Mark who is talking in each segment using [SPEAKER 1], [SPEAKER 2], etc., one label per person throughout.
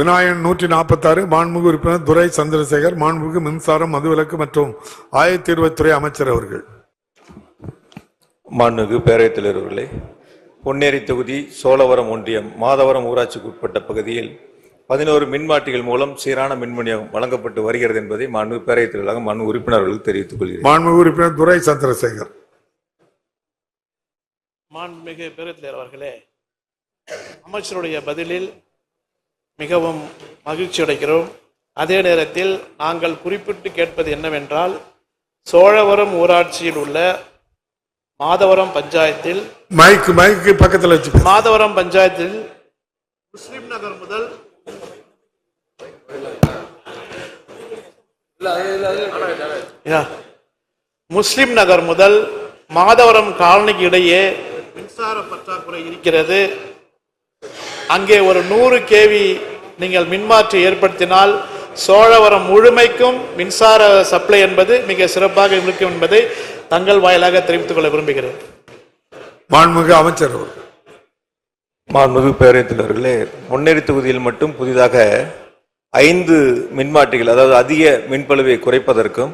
[SPEAKER 1] விநாயகன் நூற்றி நாற்பத்தாறு மாண்புமிகு உறுப்பினர் துரை சந்திரசேகர் மாண்புமிகு மின்சாரம் மதுவிலக்கு மற்றும் ஆயத்தீர்வுத்துறை அமைச்சர் அவர்கள்.
[SPEAKER 2] மாண்புமிகு பேரவைத் தலைவர்களே பொன்னேரி தொகுதி சோழவரம் ஒன்றியம் மாதவரம் ஊராட்சிக்கு உட்பட்ட பகுதியில் பதினோரு மின்மாட்டிகள் மூலம் சீரான மின் விநியோகம் வழங்கப்பட்டு வருகிறது என்பதை மாண்புமிகு பேரவைத் தலைவராக மனு உறுப்பினர்களுக்கு தெரிவித்துக் கொள்கிறேன்.
[SPEAKER 1] மாண்புமிகு உறுப்பினர் துரை சந்திரசேகர்.
[SPEAKER 3] மாண்புமிகு பெருத்தலைவர் அவர்களே அமைச்சருடைய பதிலில் மிகவும் மகிழ்ச்சி அடைகிறோம் அதே நேரத்தில் நாங்கள் குறிப்பிட்டு கேட்பது என்னவென்றால் சோழவரம் ஊராட்சியில் உள்ள மாதவரம் பஞ்சாயத்தில்
[SPEAKER 1] மைக் மைக்கு பக்கத்துல வச்சு.
[SPEAKER 3] மாதவரம் பஞ்சாயத்தில் முஸ்லிம் நகர் முதல் யா. முஸ்லிம் நகர் முதல் மாதவரம் காலனிக்கு இடையே மின்சார பற்றாக்குறை இருக்கிறது அங்கே ஒரு நூறு கேவி நீங்கள் மின்மாற்றி ஏற்படுத்தினால் சோழவரம் முழுமைக்கும் மின்சார சப்ளை என்பது மிக சிறப்பாக இருக்கும் என்பதை தங்கள் வாயிலாக தெரிவித்துக் கொள்ள விரும்புகிறேன்.
[SPEAKER 1] மாண்புமிகு அமைச்சர் அவர்கள்.
[SPEAKER 2] மாண்புமிகு பேரவைத் தலைவர்களே பொன்னேரி தொகுதியில் மட்டும் புதிதாக ஐந்து மின்மாட்டிகள் அதாவது அதிக மின்பளுவை குறைப்பதற்கும்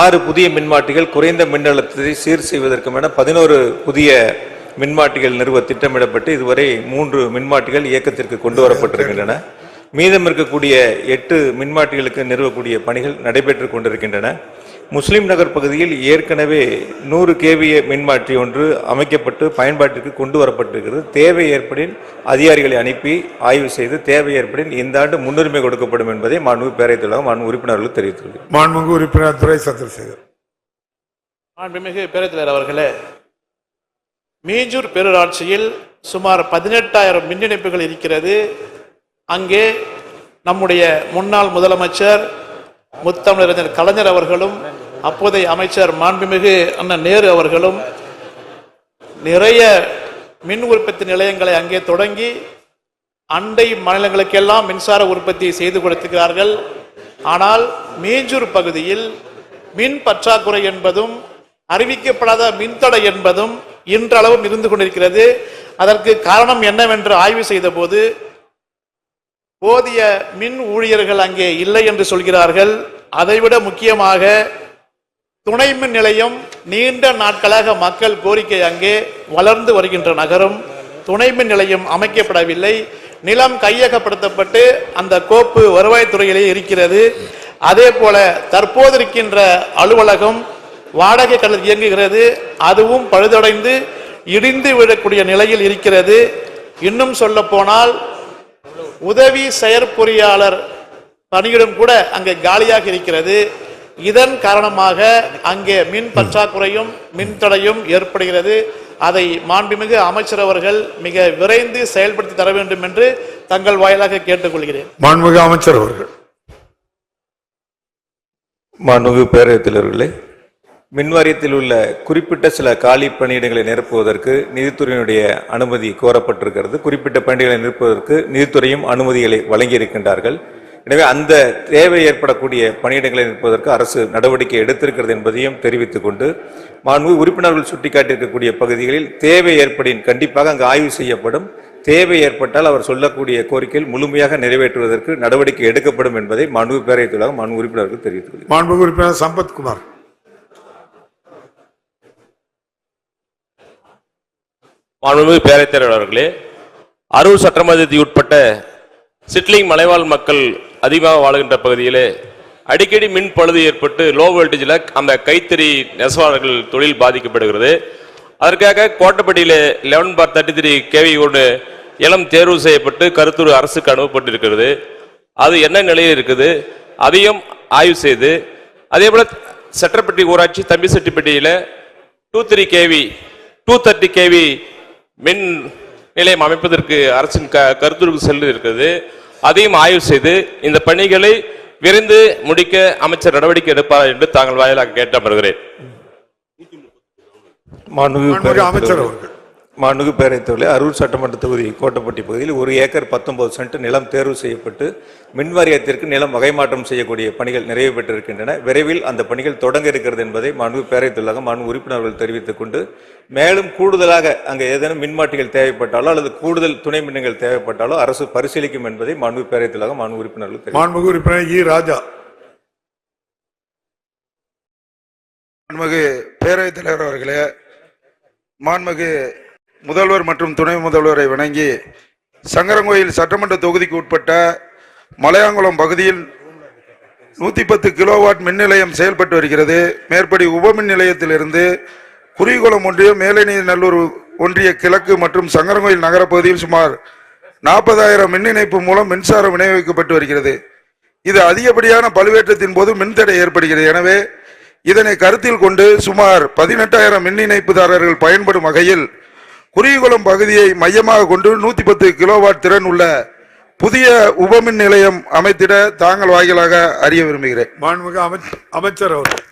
[SPEAKER 2] ஆறு புதிய மின்மாட்டிகள் குறைந்த மின்னழுத்தத்தை சீர் செய்வதற்கும் என பதினோரு புதிய மின்மாட்டிகள் நிறுவ திட்டமிடப்பட்டு இதுவரை மூன்று மின்மாட்டிகள் இயக்கத்திற்கு கொண்டு வரப்பட்டிருக்கின்றன. மீதம் இருக்கக்கூடிய எட்டு மின்மாட்டிகளுக்கு நிறுவக்கூடிய பணிகள் நடைபெற்றுக் கொண்டிருக்கின்றன. முஸ்லிம் நகர் பகுதியில் ஏற்கனவே நூறு கேவிய மின்மாற்றி ஒன்று அமைக்கப்பட்டு பயன்பாட்டிற்கு கொண்டு வரப்பட்டிருக்கிறது. தேவை ஏற்படின் அதிகாரிகளை அனுப்பி ஆய்வு செய்து தேவை ஏற்படின் இந்த ஆண்டு முன்னுரிமை கொடுக்கப்படும் என்பதை மாண்பு பேரவைத் தலைவர் மாண்பு உறுப்பினர்களுக்கு தெரிவித்துள்ளேன்
[SPEAKER 1] மாண்புமிகு உறுப்பினர் துரை சந்திரசேகர்.
[SPEAKER 3] மாண்புமிகு பேரத்தலைவர் அவர்களே மீஞ்சூர் பேரூராட்சியில் சுமார் பதினெட்டாயிரம் மின் இணைப்புகள் இருக்கிறது. அங்கே நம்முடைய முன்னாள் முதலமைச்சர் முத்தமிழறிஞர் கலைஞர் அவர்களும் அப்போதைய அமைச்சர் மாண்புமிகு அண்ணன் நேரு அவர்களும் நிறைய மின் உற்பத்தி நிலையங்களை அங்கே தொடங்கி அண்டை மாநிலங்களுக்கெல்லாம் மின்சார உற்பத்தி செய்து கொடுத்திருக்கிறார்கள். ஆனால் மீஞ்சூர் பகுதியில் மின் பற்றாக்குறை என்பதும் அறிவிக்கப்படாத மின்தடை என்பதும் இன்றளவும் இருந்து கொண்டிருக்கிறது அதற்கு காரணம் என்னவென்று ஆய்வு செய்தபோது போதிய மின் ஊழியர்கள் அங்கே இல்லை என்று சொல்கிறார்கள். அதைவிட முக்கியமாக துணை மின் நிலையம் நீண்ட நாட்களாக மக்கள் கோரிக்கை அங்கே வளர்ந்து வருகின்ற நகரம். துணை மின் நிலையம் அமைக்கப்படவில்லை. நிலம் கையகப்படுத்தப்பட்டு அந்த கோப்பு வருவாய்த்துறையிலே இருக்கிறது. அதே போல தற்போது இருக்கின்ற அலுவலகம் வாடகை கடல் இயங்குகிறது. அதுவும் பழுதடைந்து இடிந்து விடக்கூடிய நிலையில் இருக்கிறது. இன்னும் சொல்ல போனால் உதவி செயற்பொறியாளர் பணியிடம் கூட அங்கே காலியாக இருக்கிறது. இதன் காரணமாக அங்கே மின் பற்றாக்குறையும் மின் தடையும் ஏற்படுகிறது. அதை மாண்புமிகு அமைச்சர் அவர்கள் மிக விரைந்து செயல்படுத்தி தர வேண்டும் என்று தங்கள் வாயிலாக கேட்டுக்கொள்கிறேன்.
[SPEAKER 1] மாண்புமிகு அமைச்சர் அவர்கள்.
[SPEAKER 2] மாண்புமிகு பேரவைத் தலைவர்களே மின் வாரியத்தில் உள்ள குறிப்பிட்ட சில காலி பணியிடங்களை நிரப்புவதற்கு நிதித்துறையினுடைய அனுமதி கோரப்பட்டிருக்கிறது. குறிப்பிட்ட பணிகளை நிரப்புவதற்கு நிதித்துறையும் அனுமதிகளை வழங்கியிருக்கின்றார்கள். எனவே அந்த தேவை ஏற்படக்கூடிய பணியிடங்களை நிற்பதற்கு அரசு நடவடிக்கை எடுத்திருக்கிறது என்பதையும் தெரிவித்துக் கொண்டு மாண்பு உறுப்பினர்கள் சுட்டிக்காட்டியிருக்கக்கூடிய பகுதிகளில் தேவை ஏற்படின் கண்டிப்பாக அங்கு ஆய்வு செய்யப்படும். தேவை ஏற்பட்டால் அவர் சொல்லக்கூடிய கோரிக்கையில் முழுமையாக நிறைவேற்றுவதற்கு நடவடிக்கை எடுக்கப்படும் என்பதை மாண்பு பேரவைத் மாண்பு உறுப்பினர்கள் தெரிவித்துள்ளார்
[SPEAKER 1] மாண்பு உறுப்பினர் சம்பத்குமார்.
[SPEAKER 4] மாண்புமிகு பேரவைத் அவர்களே அரூர் சட்டமன்றத்தை உட்பட்ட சிட்லிங் மலைவாழ் மக்கள் அதிகமாக வாழுகின்ற பகுதியிலே அடிக்கடி மின் பழுது ஏற்பட்டு லோ வோல்டேஜில் அந்த கைத்தறி நெசவாளர்கள் தொழில் பாதிக்கப்படுகிறது. அதற்காக கோட்டப்பட்டியில் eleven four thirty three KV ஒன்று இளம் தேர்வு செய்யப்பட்டு கருத்தூர் அரசுக்கு அனுப்பப்பட்டிருக்கிறது. அது என்ன நிலையில் இருக்குது? அதையும் ஆய்வு செய்து அதே போல் செட்டப்பட்டி ஊராட்சி தம்பிசெட்டிப்பட்டியில் two three KV two thirty KV மின் நிலையம் அமைப்பதற்கு அரசின் க கருத்துருக்கு செல்லு இருக்கிறது அதையும் ஆய்வு செய்து இந்த பணிகளை விரைந்து முடிக்க அமைச்சர் நடவடிக்கை எடுப்பார் என்று தாங்கள் வாயிலாக கேட்டு
[SPEAKER 2] பேரவைத்
[SPEAKER 1] அமைச்சர். அவர்கள்
[SPEAKER 2] மாண்புமிகு பேரவைத் தலைவர்களே அரூர் சட்டமன்ற தொகுதி கோட்டப்பட்டி பகுதியில் ஒரு ஏக்கர் பத்தொன்பது சென்ட் நிலம் தேர்வு செய்யப்பட்டு மின் வாரியத்திற்கு நிலம் வகைமாற்றம் செய்யக்கூடிய பணிகள் நிறைவு பெற்றிருக்கின்றன. விரைவில் அந்த பணிகள் தொடங்க இருக்கிறது என்பதை மாண்புமிகு பேரவைத் தலைவராக மாண்பு உறுப்பினர்கள் தெரிவித்துக் கொண்டு மேலும் கூடுதலாக அங்கே ஏதேனும் மின்மாட்டிகள் தேவைப்பட்டாலோ அல்லது கூடுதல் துணை மின்னுங்கள் தேவைப்பட்டாலோ அரசு பரிசீலிக்கும் என்பதை மாண்புமிகு பேரவைத் தலைவராக மாண்பு உறுப்பினர்கள்
[SPEAKER 1] மாண்புமிகு உறுப்பினர் இ. ராஜா.
[SPEAKER 5] மாண்புமிகு பேரவைத் தலைவர் அவர்களே மாண்புமிகு முதல்வர் மற்றும் துணை முதல்வரை வணங்கி சங்கரங்கோயில் சட்டமன்ற தொகுதிக்கு உட்பட்ட மலையாங்குளம் பகுதியில் நூற்றி பத்து கிலோவாட் மின் நிலையம் செயல்பட்டு வருகிறது. மேற்படி உபமின் நிலையத்திலிருந்து குறிகுளம் ஒன்றியம் மேலநீர் நல்லூர் ஒன்றிய கிழக்கு மற்றும் சங்கரங்கோயில் நகரப்பகுதியில் சுமார் நாற்பதாயிரம் மின் இணைப்பு மூலம் மின்சாரம் விநியோகிக்கப்பட்டு வருகிறது. இது அதிகப்படியான பழுவேற்றத்தின் போது மின்தடை ஏற்படுகிறது. எனவே இதனை கருத்தில் கொண்டு சுமார் பதினெட்டாயிரம் மின் இணைப்புதாரர்கள் பயன்படும் வகையில் குறிகுளம் பகுதியை மையமாக கொண்டு நூத்தி பத்து கிலோவாட் திறன் உள்ள புதிய உபமின் நிலையம் அமைத்திட தாங்கள் வாயிலாக அறிய விரும்புகிறேன்.
[SPEAKER 1] மாண்புமிகு அமைச்ச- அமைச்சர் அவர்கள்.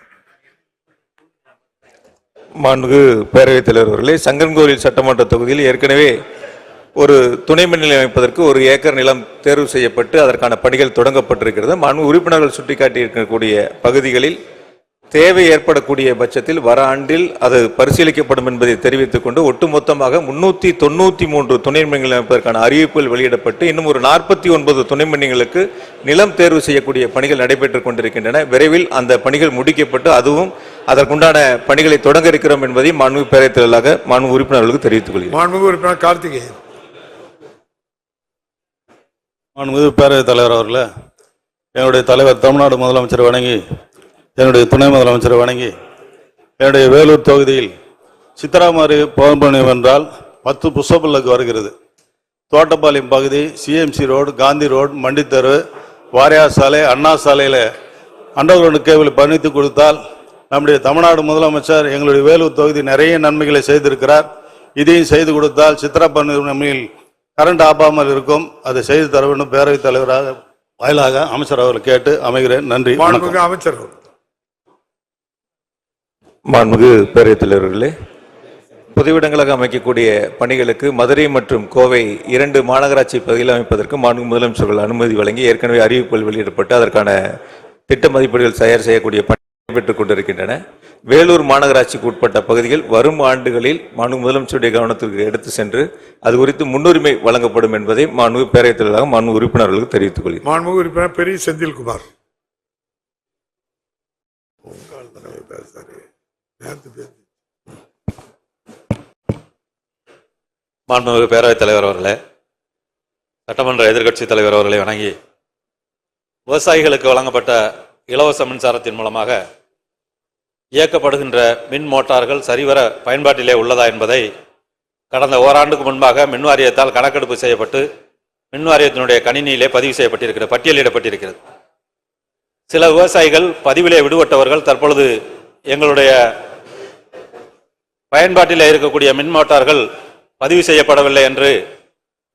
[SPEAKER 2] மாண்புமிகு பேரவைத் தலைவர் அவர்களே சங்கரன்கோவில் சட்டமன்ற தொகுதியில் ஏற்கனவே ஒரு துணை மின் நிலையம் அமைப்பதற்கு ஒரு ஏக்கர் நிலம் தேர்வு செய்யப்பட்டு அதற்கான பணிகள் தொடங்கப்பட்டிருக்கிறது. மாண்பு உறுப்பினர்கள் சுட்டிக்காட்டியிருக்கக்கூடிய பகுதிகளில் தேவை ஏற்படக்கூடிய பட்சத்தில் வர ஆண்டில் அது பரிசீலிக்கப்படும் என்பதை தெரிவித்துக் கொண்டு ஒட்டுமொத்தமாக முன்னூத்தி தொண்ணூத்தி மூன்று துணை மின்கள் அமைப்பதற்கான அறிவிப்புகள் வெளியிடப்பட்டு இன்னும் ஒரு நாற்பத்தி ஒன்பது துணை மின்களுக்கு நிலம் தேர்வு செய்யக்கூடிய பணிகள் நடைபெற்றுக் கொண்டிருக்கின்றன. விரைவில் அந்த பணிகள் முடிக்கப்பட்டு அதுவும் அதற்குண்டான பணிகளை தொடங்க இருக்கிறோம் என்பதை மாண்பு பேரவைத் தலைவராக மாண்பு உறுப்பினர்களுக்கு தெரிவித்துக் கொள்கிறேன்.
[SPEAKER 1] உறுப்பினர் கார்த்திகேயன்.
[SPEAKER 6] மாண்புமிகு பேரவைத் தலைவர் அவர்களே என்னுடைய தலைவர் தமிழ்நாடு முதலமைச்சரை வணங்கி என்னுடைய துணை முதலமைச்சரை வணங்கி என்னுடைய வேலூர் தொகுதியில் சித்தராமாரி பவன்பணியம் என்றால் பத்து புஷ்பல்லக்கு வருகிறது. தோட்டப்பாளையம் பகுதி சிஎம்சி ரோடு காந்தி ரோடு மண்டித்தெரு வாரியார் சாலை அண்ணா சாலையில் அண்டர் கேபிள் பண்ணித்து கொடுத்தால் நம்முடைய தமிழ்நாடு முதலமைச்சர் எங்களுடைய வேலூர் தொகுதி நிறைய நன்மைகளை செய்திருக்கிறார். இதையும் செய்து கொடுத்தால் சித்திரப்பண்ணில் கரண்ட் ஆப்பாமல் இருக்கும். அதை செய்து தர வேண்டும் பேரவைத் தலைவராக வாயிலாக அமைச்சர் அவர்கள் கேட்டு அமைகிறேன். நன்றி வணக்கம்.
[SPEAKER 1] அமைச்சர்
[SPEAKER 2] மாண்புமிகு பேரவைத் தலைவர்களே பொதுவிடங்களாக அமைக்கக்கூடிய பணிகளுக்கு மதுரை மற்றும் கோவை இரண்டு மாநகராட்சி பகுதியில் அமைப்பதற்கு மாண்பு முதலமைச்சர்கள் அனுமதி வழங்கி ஏற்கனவே அறிவிப்புகள் வெளியிடப்பட்டு அதற்கான திட்ட மதிப்பீடுகள் தயார் செய்யக்கூடிய பணி நடைபெற்றுக் கொண்டிருக்கின்றன. வேலூர் மாநகராட்சிக்கு உட்பட்ட பகுதிகள் வரும் ஆண்டுகளில் மாண்பு முதலமைச்சருடைய கவனத்திற்கு எடுத்து சென்று அது குறித்து முன்னுரிமை வழங்கப்படும் என்பதை மாண்பு பேரவைத் தலைவராக மாண்பு உறுப்பினர்களுக்கு தெரிவித்துக் கொள்கிறேன்.
[SPEAKER 1] மாண்புமிகு உறுப்பினர் பெரிய செந்தில்குமார். உங்கள்
[SPEAKER 7] மாண்புமிகு பேரவைத் தலைவர் அவர்களே சட்டமன்ற எதிர்க்கட்சி தலைவர் அவர்களை வணங்கி விவசாயிகளுக்கு வழங்கப்பட்ட இலவச மின்சாரத்தின் மூலமாக இயக்கப்படுகின்ற மின் மோட்டார்கள் சரிவர பயன்பாட்டிலே உள்ளதா என்பதை கடந்த ஓராண்டுக்கு முன்பாக மின் வாரியத்தால் கணக்கெடுப்பு செய்யப்பட்டு மின் வாரியத்தினுடைய கணினியிலே பதிவு செய்யப்பட்டிருக்கிறது பட்டியலிடப்பட்டிருக்கிறது. சில விவசாயிகள் பதிவிலே விடுபட்டவர்கள் தற்பொழுது எங்களுடைய பயன்பாட்டில் இருக்கக்கூடிய மின் மோட்டார்கள் பதிவு செய்யப்படவில்லை என்று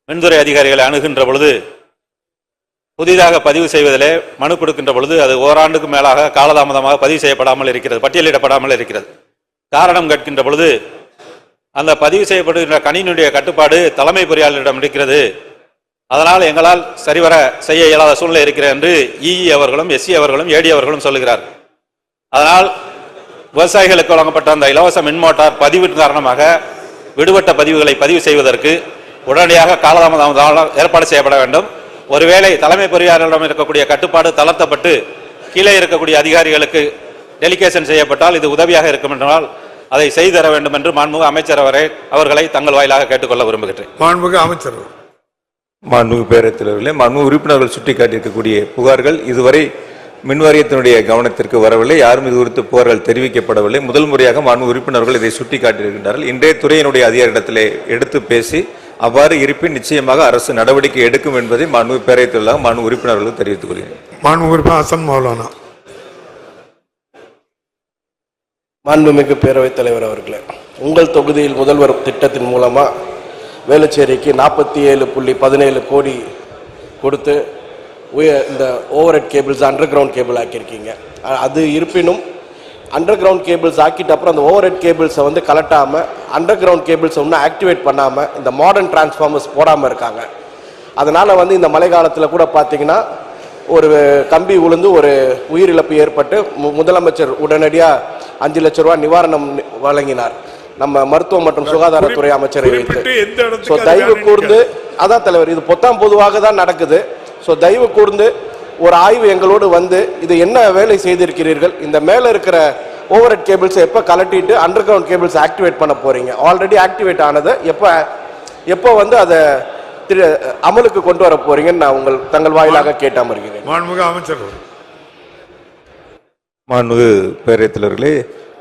[SPEAKER 7] மின்துறை அதிகாரிகளை அணுகின்ற பொழுது புதிதாக பதிவு செய்வதிலே மனு கொடுக்கின்ற பொழுது அது ஓராண்டுக்கு மேலாக காலதாமதமாக பதிவு செய்யப்படாமல் இருக்கிறது பட்டியலிடப்படாமல் இருக்கிறது. காரணம் கேட்கின்ற பொழுது அந்த பதிவு செய்யப்படுகின்ற கணினியுடைய கட்டுப்பாடு தலைமை பொறியாளரிடம் இருக்கிறது. அதனால் எங்களால் சரிவர செய்ய இயலாத சூழ்நிலை இருக்கிறது என்று இஇ அவர்களும் எஸ்சி அவர்களும் ஏடி அவர்களும் சொல்லுகிறார் அதனால் விவசாயிகளுக்கு வழங்கப்பட்ட அந்த இலவச மின் மோட்டார் பதிவின் காரணமாக விடுபட்ட பதிவுகளை பதிவு செய்வதற்கு உடனடியாக காலதாமதம் ஏற்பாடு செய்யப்பட வேண்டும். ஒருவேளை தலைமை பொறியாளரிடம் இருக்கக்கூடிய கட்டுப்பாடு தளர்த்தப்பட்டு கீழே இருக்கக்கூடிய அதிகாரிகளுக்கு டெலிகேஷன் செய்யப்பட்டால் இது உதவியாக இருக்கும் என்றால் அதை செய்து தர வேண்டும் என்று மாண்புமிகு அமைச்சர் அவரை அவர்களை தங்கள் வாயிலாக கேட்டுக்கொள்ள விரும்புகிறேன்
[SPEAKER 1] மாண்புமிகு அமைச்சர்
[SPEAKER 2] மாண்புமிகு பேரவைத் தலைவர்களே மாண்புமிகு உறுப்பினர்கள் சுட்டிக்காட்டியிருக்கக்கூடிய புகார்கள் இதுவரை மின்வாரியத்தினுடைய கவனத்திற்கு வரவில்லை. யாரும் இது குறித்து புகார்கள் தெரிவிக்கப்படவில்லை. முதல் முறையாக மாண்பு உறுப்பினர்கள் இதை சுட்டிக்காட்டியிருக்கின்றார்கள். இன்றைய துறையினுடைய அதிகாரிடத்திலே எடுத்து பேசி அவ்வாறு இருப்பின் நிச்சயமாக அரசு நடவடிக்கை எடுக்கும் என்பதை மாண்புமிகு பேரவைத் தலைவராக மாண்பு உறுப்பினர்களுக்கு தெரிவித்துக் கொள்கிறேன்
[SPEAKER 1] மாண்புமிகு உறுப்பினர் ஹசன் மௌலானா.
[SPEAKER 8] மாண்புமிகு பேரவைத் தலைவர் அவர்களே உங்கள் தொகுதியில் முதல்வர் திட்டத்தின் மூலமா வேலுச்சேரிக்கு நாற்பத்தி ஏழு புள்ளி பதினேழு கோடி கொடுத்து இந்த over head cables underground cable ஆக்கியிருக்கீங்க அது இருப்பினும் அண்டர் கிரவுண்ட் கேபிள்ஸ் ஆக்கிட்ட அப்புறம் அந்த ஓவர் ஹெட் கேபிள்ஸை வந்து கலட்டாமல் அண்டர் கிரவுண்ட் கேபிள்ஸை இன்னும் ஆக்டிவேட் பண்ணாமல் இந்த மாடர்ன் டிரான்ஸ்ஃபார்மர்ஸ் போடாமல் இருக்காங்க. அதனால் வந்து இந்த மழை காலத்தில் கூட பார்த்தீங்கன்னா ஒரு கம்பி விழுந்து ஒரு உயிரிழப்பு ஏற்பட்டு மு- முதலமைச்சர் உடனடியாக அஞ்சு லட்ச ரூபாய் நிவாரணம் வழங்கினார். நம்ம மருத்துவம் மற்றும் சுகாதாரத்துறை அமைச்சரை வைத்து. ஸோ தயவு கூர்ந்து அதான் தலைவர் இது பொத்தாம் பொதுவாக தான் நடக்குது. ஸோ தயவு கூர்ந்து ஒரு ஆய்வு எங்களோடு வந்து இது என்ன வேலை செய்திருக்கிறீர்கள்? இந்த மேலே இருக்கிற ஓவர் ஹெட் கேபிள்ஸ் எப்போ கலட்டிட்டு அண்டர் கிரவுண்ட் கேபிள்ஸ் ஆக்டிவேட் பண்ண போறீங்க? ஆல்ரெடி ஆக்டிவேட் ஆனது. எப்போ எப்போ வந்து அதை திரு அமலுக்கு கொண்டு வர போறீங்கன்னு நான் உங்கள் தங்கள் வாயிலாக கேட்டு அமர்கிறேன்
[SPEAKER 1] மாண்புமிகு அமைச்சர்.
[SPEAKER 2] மாண்புமிகு பேரவைத் தலைவர்களே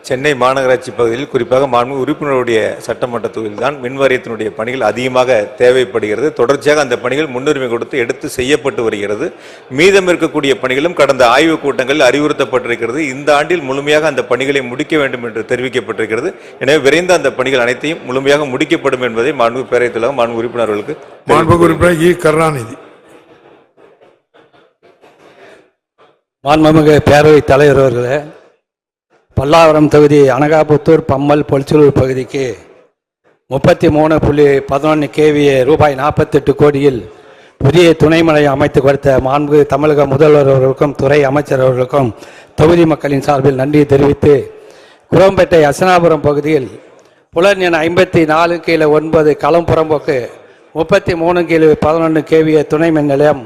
[SPEAKER 2] சென்னை மாநகராட்சி பகுதியில் குறிப்பாக மாண்புமிகு உறுப்பினருடைய சட்டமன்ற தொகுதியில் தான் மின் வாரியத்தினுடைய பணிகள் அதிகமாக தேவைப்படுகிறது. தொடர்ச்சியாக அந்த பணிகள் முன்னுரிமை கொடுத்து எடுத்து செய்யப்பட்டு வருகிறது. மீதம் இருக்கக்கூடிய பணிகளும் கடந்த ஆய்வுக் கூட்டங்களில் அறிவுறுத்தப்பட்டிருக்கிறது. இந்த ஆண்டில் முழுமையாக அந்த பணிகளை முடிக்க வேண்டும் என்று தெரிவிக்கப்பட்டிருக்கிறது. எனவே விரைந்து அந்த பணிகள் அனைத்தையும் முழுமையாக முடிக்கப்படும் என்பதை மாண்புமிகு பேரவைத் தலைவர் மாண்பு உறுப்பினர்களுக்கு
[SPEAKER 1] மாண்புமிகு உறுப்பினர் இ. கருணாநிதி.
[SPEAKER 9] மாண்புமிகு பேரவைத் தலைவர் அவர்களே பல்லாவரம் தொகுதி அனகாபுத்தூர் பம்மல் பொலிச்சலூர் பகுதிக்கு முப்பத்தி மூணு புள்ளி பதினொன்று கேவிஏ ரூபாய் நாற்பத்தெட்டு கோடியில் புதிய துணை அமைத்து கொடுத்த மாண்பு தமிழக முதல்வர் அவர்களுக்கும் துறை அமைச்சர் அவர்களுக்கும் தொகுதி மக்களின் சார்பில் நன்றி தெரிவித்து குரம்பேட்டை அசனாபுரம் பகுதியில் புலன் என ஐம்பத்தி நாலு கீழே ஒன்பது களம் புறம்போக்கு முப்பத்தி மூணு கீழே பதினொன்று கேவிய துணை மின் நிலையம்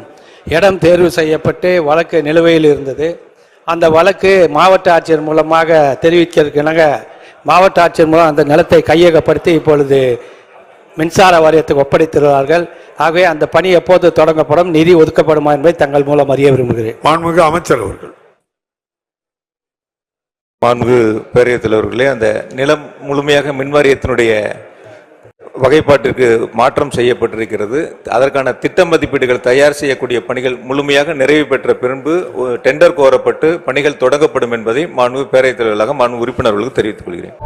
[SPEAKER 9] இடம் தேர்வு செய்யப்பட்டு வழக்கு நிலுவையில் இருந்தது. அந்த வழக்கு மாவட்ட ஆட்சியர் மூலமாக தெரிவிக்கிறதுக்கு மாவட்ட ஆட்சியர் மூலம் அந்த நிலத்தை கையகப்படுத்தி இப்பொழுது மின்சார வாரியத்துக்கு ஒப்படைத்துள்ளார்கள் ஆகவே அந்த பணி எப்போது தொடங்கப்படும் நிதி ஒதுக்கப்படுமா என்பதை தங்கள் மூலம் அறிய விரும்புகிறேன்.
[SPEAKER 1] மாண்புமிகு அமைச்சர் அவர்கள்.
[SPEAKER 2] மாண்புமிகு பேரவைத் தலைவர்களே அந்த நிலம் முழுமையாக மின்வாரியத்தினுடைய வகைப்பாட்டிற்கு மாற்றம் செய்யப்பட்டிருக்கிறது. அதற்கான திட்ட மதிப்பீடுகள் தயார் செய்யக்கூடிய பணிகள் முழுமையாக நிறைவு பெற்ற பின்பு டெண்டர் கோரப்பட்டு பணிகள் தொடங்கப்படும் என்பதை மாண்பு பேரவைத் தலைவர்களாக மாண்பு உறுப்பினர்களுக்கு தெரிவித்துக் கொள்கிறேன்.